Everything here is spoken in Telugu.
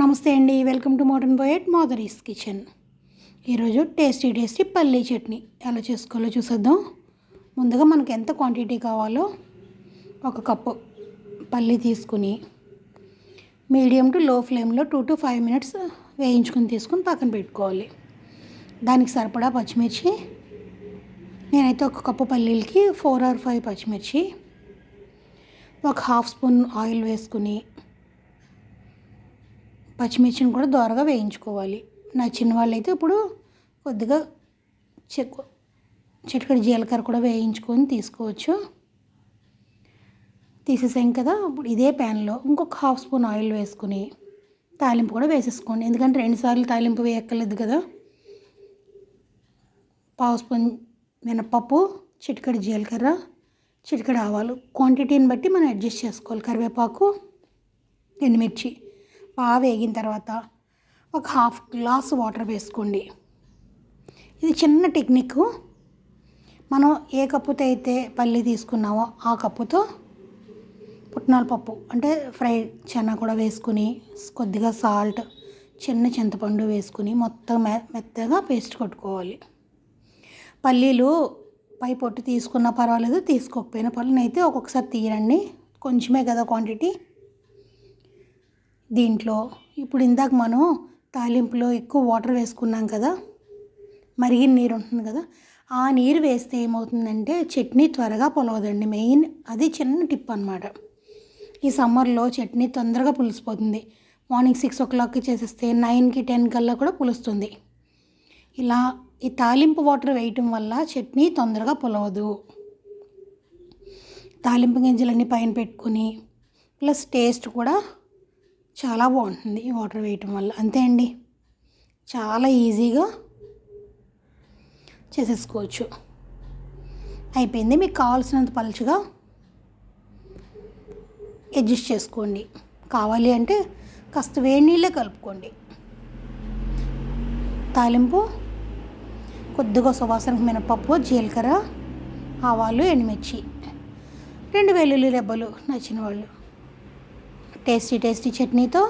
నమస్తే అండి వెల్కమ్ టు మోడర్న్ బోయట్ మోదరీస్ కిచెన్. ఈరోజు టేస్టీ టేస్టీ పల్లీ చట్నీ. ఎలా చేసుకోవాలో చూసేద్దాం. ముందుగా మనకు ఎంత క్వాంటిటీ కావాలో ఒక కప్పు పల్లి తీసుకుని మీడియం టు లో ఫ్లేమ్లో టూ టు ఫైవ్ మినిట్స్ వేయించుకుని తీసుకుని పక్కన పెట్టుకోవాలి. దానికి సరిపడా పచ్చిమిర్చి నేనైతే ఒక కప్పు పల్లీలకి ఫోర్ ఆర్ ఫైవ్ పచ్చిమిర్చి ఒక హాఫ్ స్పూన్ ఆయిల్ వేసుకుని పచ్చిమిర్చిని కూడా దోరగా వేయించుకోవాలి. నచ్చిన వాళ్ళైతే ఇప్పుడు కొద్దిగా చెక్కు చిటికడి జీలకర్ర కూడా వేయించుకొని తీసుకోవచ్చు. తీసేసాం కదా ఇప్పుడు ఇదే ప్యాన్లో ఇంకొక హాఫ్ స్పూన్ ఆయిల్ వేసుకుని తాలింపు కూడా వేసేసుకోండి. ఎందుకంటే రెండుసార్లు తాలింపు వేయక్కర్లేదు కదా. పావు స్పూన్ మినపప్పు చిటికడి జీలకర్ర చిటికడి ఆవాలు. క్వాంటిటీని బట్టి మనం అడ్జస్ట్ చేసుకోవాలి. కరివేపాకు ఎండుమిర్చి. బాగా వేగిన తర్వాత ఒక హాఫ్ గ్లాస్ వాటర్ వేసుకోండి. ఇది చిన్న టెక్నిక్. మనం ఏ కప్పుతో అయితే పల్లి తీసుకున్నామో ఆ కప్పుతో పుట్నాల పప్పు అంటే ఫ్రై చెన్న కూడా వేసుకుని కొద్దిగా సాల్ట్ చిన్న చింతపండు వేసుకుని మొత్తం మె మెత్తగా పేస్ట్ కొట్టుకోవాలి. పల్లీలు పై పొట్టు తీసుకున్నా పర్వాలేదు తీసుకోకపోయినా పర్వాలేదు. అయితే ఒక్కొక్కసారి తీయరండి. కొంచెమే కదా క్వాంటిటీ దీంట్లో ఇప్పుడు ఇందాక మనం తాలింపులో ఎక్కువ వాటర్ వేసుకున్నాం కదా మరిగిన నీరు ఉంటుంది కదా ఆ నీరు వేస్తే ఏమవుతుందంటే చట్నీ త్వరగా పొలవదండి. మెయిన్ అది చిన్న టిప్ అనమాట ఈ సమ్మర్లో చట్నీ తొందరగా పులిసిపోతుంది. మార్నింగ్ సిక్స్ ఓ క్లాక్కి చేసేస్తే నైన్కి టెన్ కల్లా కూడా పులుస్తుంది. ఇలా ఈ తాలింపు వాటర్ వేయటం వల్ల చట్నీ తొందరగా పొలవదు. తాలింపు గింజలన్నీ పైన పెట్టుకుని ప్లస్ టేస్ట్ కూడా చాలా బాగుంటుంది ఈ వాటర్ వేయటం వల్ల. అంతే అండి. చాలా ఈజీగా చేసేసుకోవచ్చు. అయిపోయింది. మీకు కావాల్సినంత పలుచగా అడ్జస్ట్ చేసుకోండి. కావాలి అంటే కాస్త వేడి నీళ్ళే కలుపుకోండి. తాలింపు కొద్దిగా సువాసనకు మినపప్పు జీలకర్ర ఆవాలు ఎండుమిర్చి. రెండు వెల్లుల్లి రెబ్బలు నచ్చిన వాళ్ళు టేస్టీ టేస్టీ చట్నీతో